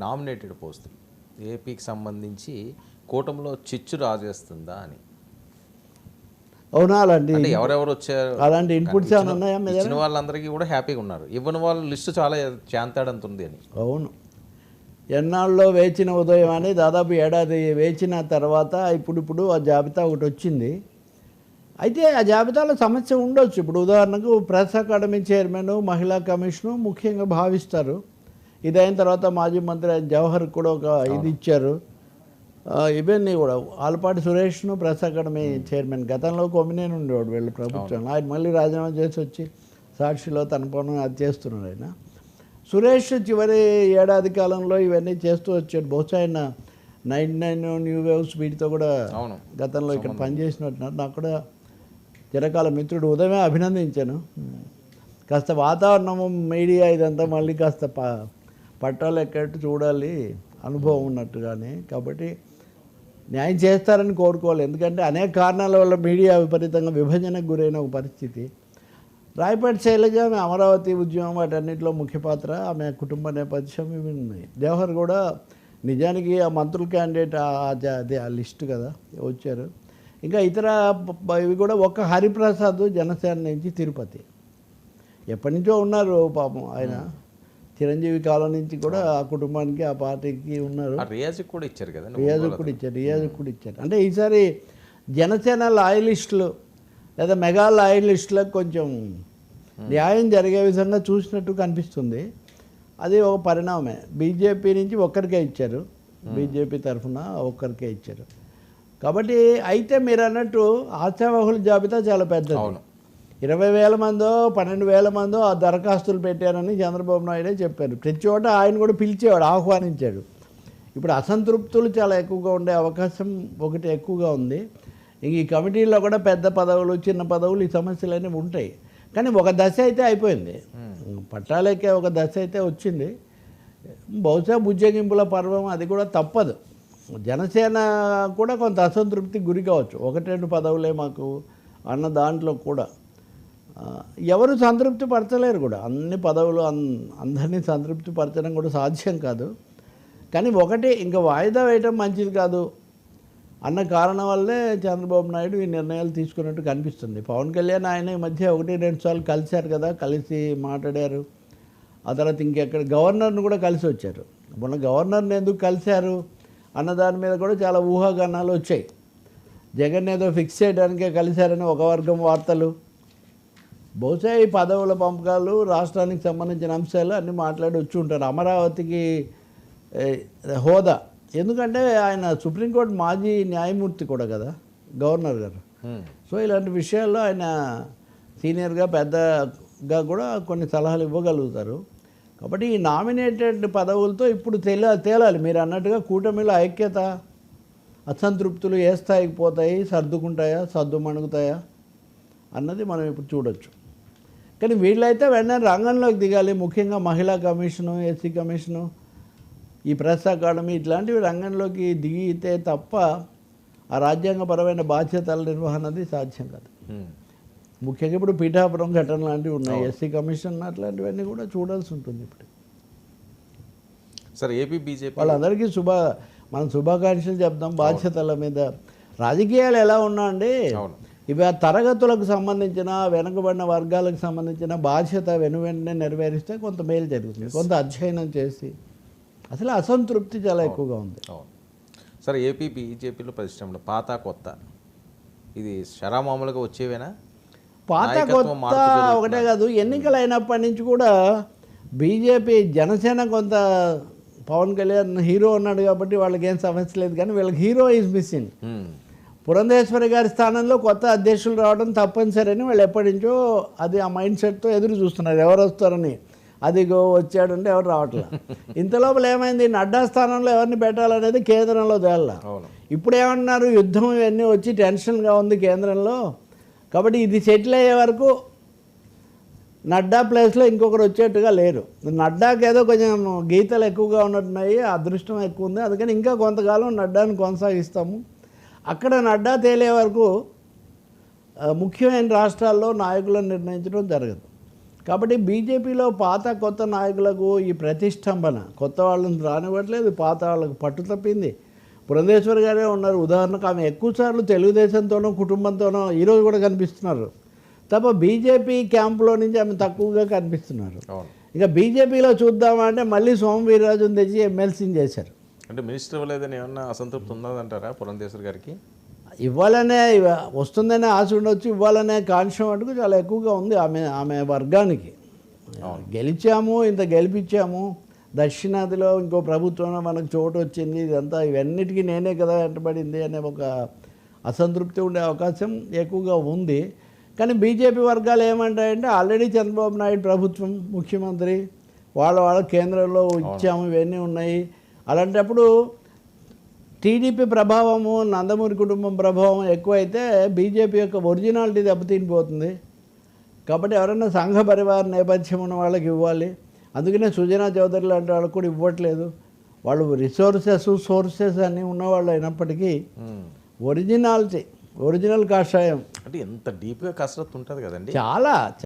Nominated పోస్టులు ఏపీకి సంబంధించి కూటమిలో చిచ్చు రాజేస్తుందా అని. అవునా అలాంటి ఎవరెవరు వచ్చారు? అలాంటి ఇన్పుట్స్ ఇచ్చిన వాళ్ళందరికీ కూడా హ్యాపీగా ఉన్నారు. ఇవ్వని వాళ్ళ లిస్టు చాలా చాంతాడంత ఉంది అని. అవును. ఎన్నాళ్ళలో వేచిన ఉదయం అని దాదాపు ఏడాది వేచిన తర్వాత ఇప్పుడిప్పుడు ఆ జాబితా ఒకటి వచ్చింది. అయితే ఆ జాబితాలో సమస్య ఉండొచ్చు. ఇప్పుడు ఉదాహరణకు ప్రెస్ అకాడమీ చైర్మన్ మహిళా కమిషను ముఖ్యంగా భావిస్తారు. ఇది అయిన తర్వాత మాజీ మంత్రి జవహర్ కూడా ఒక ఇది ఇచ్చారు. ఇవన్నీ కూడా ఆలపాటి సురేష్ను ప్రెస్ అకాడమీ చైర్మన్ గతంలో కొమ్మినేని ఉండేవాడు వీళ్ళ ప్రభుత్వంలో ఆయన మళ్ళీ రాజీనామా చేసి వచ్చి సాక్షిలో తన పనులు అది చేస్తున్నారు ఆయన. సురేష్ చివరి ఏడాది కాలంలో ఇవన్నీ చేస్తూ వచ్చాడు. బహుశా ఆయన నైన్ నైన్ న్యూ వేవ్స్ వీటితో కూడా గతంలో ఇక్కడ పనిచేసినట్టున్నారు నాకు కూడా చిరకాల మిత్రుడు ఉదయమే అభినందించాను. కాస్త వాతావరణము మీడియా ఇదంతా మళ్ళీ కాస్త ప పట్టాలు ఎక్కట్టు చూడాలి. అనుభవం ఉన్నట్టుగానే. కాబట్టి న్యాయం చేస్తారని కోరుకోవాలి. ఎందుకంటే అనేక కారణాల వల్ల మీడియా విపరీతంగా విభజనకు గురైన ఒక పరిస్థితి. రాయపేట శైలజ ఆమె అమరావతి ఉద్యమం వాటన్నిటిలో ముఖ్య పాత్ర ఆమె కుటుంబ నేపథ్యం ఇవి ఉన్నాయి. జవహర్ కూడా నిజానికి ఆ మంత్రుల క్యాండిడేట్ అదే ఆ లిస్ట్ కదా వచ్చారు. ఇంకా ఇతర ఇవి కూడా ఒక్క హరిప్రసాద్ జనసేన నుంచి తిరుపతి. ఎప్పటి నుంచో ఉన్నారు పాపం ఆయన. చిరంజీవి కాలం నుంచి కూడా ఆ కుటుంబానికి ఆ పార్టీకి ఉన్నారు. రియాజ్కి కూడా ఇచ్చారు కదా రియాజు కూడా ఇచ్చారు రియాజు కూడా ఇచ్చారు. అంటే ఈసారి జనసేన లాయలిస్టులు లేదా మెగా లాయలిస్టులకు కొంచెం న్యాయం జరిగే విధంగా చూసినట్టు కనిపిస్తుంది. అది ఒక పరిణామమే. బీజేపీ నుంచి ఒక్కరికే ఇచ్చారు. బీజేపీ తరఫున ఒక్కరికే ఇచ్చారు. కాబట్టి అయితే మీరు అన్నట్టు ఆశావహుల జాబితా చాలా పెద్దది. ఇరవై వేల మందో పన్నెండు వేల మందో ఆ దరఖాస్తులు పెట్టారని చంద్రబాబు నాయుడే చెప్పారు. ప్రతి చోట ఆయన కూడా పిలిచేవాడు ఆహ్వానించాడు. ఇప్పుడు అసంతృప్తులు చాలా ఎక్కువగా ఉండే అవకాశం ఒకటి ఎక్కువగా ఉంది. ఇంక ఈ కమిటీలో కూడా పెద్ద పదవులు చిన్న పదవులు ఈ సమస్యలు అనేవి ఉంటాయి. కానీ ఒక దశ అయితే అయిపోయింది. పట్టాలెక్కే ఒక దశ అయితే వచ్చింది. బహుశా బుజ్జగింపుల పర్వం అది కూడా తప్పదు. జనసేన కూడా కొంత అసంతృప్తికి గురి కావచ్చు. ఒకటి రెండు పదవులే మాకు అన్న దాంట్లో కూడా. ఎవరు సంతృప్తి పరచలేరు కూడా. అన్ని పదవులు అన్ అందరినీ సంతృప్తి పరచడం కూడా సాధ్యం కాదు. కానీ ఒకటి ఇంకా వాయిదా వేయటం మంచిది కాదు అన్న కారణం వల్లే చంద్రబాబు నాయుడు ఈ నిర్ణయాలు తీసుకున్నట్టు కనిపిస్తుంది. పవన్ కళ్యాణ్ ఆయన ఈ మధ్య ఒకటి రెండు సార్లు కలిశారు కదా కలిసి మాట్లాడారు. ఆ తర్వాత ఇంకెక్కడ గవర్నర్ను కూడా కలిసి వచ్చారు. మొన్న గవర్నర్ని ఎందుకు కలిశారు అన్న దాని మీద కూడా చాలా ఊహాగానాలు వచ్చాయి. జగన్ ఏదో ఫిక్స్ చేయడానికే కలిశారని ఒక వర్గం వార్తలు. బహుశా ఈ పదవుల పంపకాలు రాష్ట్రానికి సంబంధించిన అంశాలు అన్నీ మాట్లాడి వచ్చి ఉంటారు. అమరావతికి హోదా. ఎందుకంటే ఆయన సుప్రీంకోర్టు మాజీ న్యాయమూర్తి కూడా కదా గవర్నర్ గారు. సో ఇలాంటి విషయాల్లో ఆయన సీనియర్గా పెద్దగా కూడా కొన్ని సలహాలు ఇవ్వగలుగుతారు. కాబట్టి ఈ నామినేటెడ్ పదవులతో ఇప్పుడు తేలా తేలాలి. మీరు అన్నట్టుగా కూటమిలో ఐక్యత అసంతృప్తులు ఏ స్థాయికి పోతాయి? సర్దుకుంటాయా? సర్దు మణుగుతాయా? అన్నది మనం ఇప్పుడు చూడొచ్చు. కానీ వీళ్ళైతే వెంటనే రంగంలోకి దిగాలి. ముఖ్యంగా మహిళా కమిషను ఎస్సీ కమిషను ఈ ప్రెస్ అకాడమీ ఇట్లాంటివి రంగంలోకి దిగితే తప్ప ఆ రాజ్యాంగపరమైన బాధ్యతల నిర్వహణది సాధ్యం కాదు. ముఖ్యంగా ఇప్పుడు పీఠాపురం ఘటన లాంటివి ఉన్నాయి. ఎస్సీ కమిషన్ అట్లాంటివన్నీ కూడా చూడాల్సి ఉంటుంది ఇప్పుడు. సరే ఏపీ బీజేపీ వాళ్ళందరికీ శుభ మనం శుభాకాంక్షలు చెప్దాం. బాధ్యతల మీద. రాజకీయాలు ఎలా ఉన్నా అండి అవును. ఇవి ఆ తరగతులకు సంబంధించిన వెనుకబడిన వర్గాలకు సంబంధించిన బాధ్యత వెను వెంటనే నెరవేరిస్తే కొంత మేలు జరుగుతుంది కొంత అధ్యయనం చేసి. అసలు అసంతృప్తి చాలా ఎక్కువగా ఉంది. సరే ఏపీ బీజేపీలో పరిశ్రమలు పాత కొత్త. ఇది శరామామూలుగా వచ్చేవేనా? పాత కొత్త? ఒకటే కాదు ఎన్నికలు అయినప్పటి నుంచి కూడా బీజేపీ జనసేన కొంత పవన్ కళ్యాణ్ హీరో ఉన్నాడు కాబట్టి వాళ్ళకి ఏం సమస్య లేదు కానీ వీళ్ళకి హీరో ఈజ్ మిస్సింగ్. పురంధేశ్వరి గారి స్థానంలో కొత్త అధ్యక్షులు రావడం తప్పనిసరి అని వాళ్ళు ఎప్పటి నుంచో అది ఆ మైండ్ సెట్తో ఎదురు చూస్తున్నారు. ఎవరు వస్తారని? అదిగో వచ్చాడంటే ఎవరు రావట్లేదు ఇంత లోపల ఏమైంది? నడ్డా స్థానంలో ఎవరిని పెట్టాలనేది కేంద్రంలో తేల అవును. ఇప్పుడు ఏమన్నారు యుద్ధం ఇవన్నీ వచ్చి టెన్షన్గా ఉంది కేంద్రంలో. కాబట్టి ఇది సెటిల్ అయ్యే వరకు నడ్డా ప్లేస్లో ఇంకొకరు వచ్చేట్టుగా లేరు. నడ్డాకి ఏదో కొంచెం గీతలు ఎక్కువగా ఉన్నట్టున్నాయి అదృష్టం ఎక్కువ ఉంది. అందుకని ఇంకా కొంతకాలం నడ్డాని కొనసాగిస్తాము. అక్కడ నడ్డా తేలే వరకు ముఖ్యమైన రాష్ట్రాల్లో నాయకులను నిర్ణయించడం జరగదు. కాబట్టి బీజేపీలో పాత కొత్త నాయకులకు ఈ ప్రతిష్టంభన కొత్త వాళ్ళని రానివ్వట్లేదు పాత వాళ్ళకు పట్టు తప్పింది. పురంధేశ్వరి గారే ఉన్నారు. ఉదాహరణకు ఆమె ఎక్కువసార్లు తెలుగుదేశంతోనో కుటుంబంతోనో ఈరోజు కూడా కనిపిస్తున్నారు. తప్ప బీజేపీ క్యాంపులో నుంచి ఆమె తక్కువగా కనిపిస్తున్నారు. ఇక బీజేపీలో చూద్దామంటే మళ్ళీ సోమ వీర్రాజుని తెచ్చి ఎమ్మెల్సీని చేశారు. అంటే మినిస్టర్ ఇవ్వలేదని ఏమన్నా అసంతృప్తి ఉన్నదంటారా పురంధేశ్వర్ గారికి? ఇవ్వాలనే ఇవ- వస్తుందనే ఆశ ఉండొచ్చు ఇవ్వాలనే కాంక్షం మటుకు చాలా ఎక్కువగా ఉంది ఆమె ఆమె వర్గానికి. గెలిచాము ఇంత గెలిపించాము దక్షిణాదిలో ఇంకో ప్రభుత్వంలో మనకు చోటు వచ్చింది ఇదంతా ఇవన్నిటికీ నేనే కదా వెంటబడింది అనే ఒక అసంతృప్తి ఉండే అవకాశం ఎక్కువగా ఉంది. కానీ బీజేపీ వర్గాలు ఏమంటాయంటే ఆల్రెడీ చంద్రబాబు నాయుడు ప్రభుత్వం ముఖ్యమంత్రి వాళ్ళ వాళ్ళ కేంద్రంలో ఇచ్చాము ఇవన్నీ ఉన్నాయి. అలాంటప్పుడు టీడీపీ ప్రభావము నందమూరి కుటుంబం ప్రభావం ఎక్కువైతే బీజేపీ యొక్క ఒరిజినాలిటీ దెబ్బతినిపోతుంది. కాబట్టి ఎవరైనా సంఘ పరివార నేపథ్యం ఉన్న వాళ్ళకి ఇవ్వాలి. అందుకనే సుజనా చౌదరి లాంటి వాళ్ళకి కూడా ఇవ్వట్లేదు. వాళ్ళు రిసోర్సెస్ సోర్సెస్ అన్నీ ఉన్నవాళ్ళు అయినప్పటికీ. ఒరిజినాలిటీ ఒరిజినల్ కాషాయం. అంటే ఎంత డీప్గా కసరత్తు ఉంటుంది కదండి. చాలా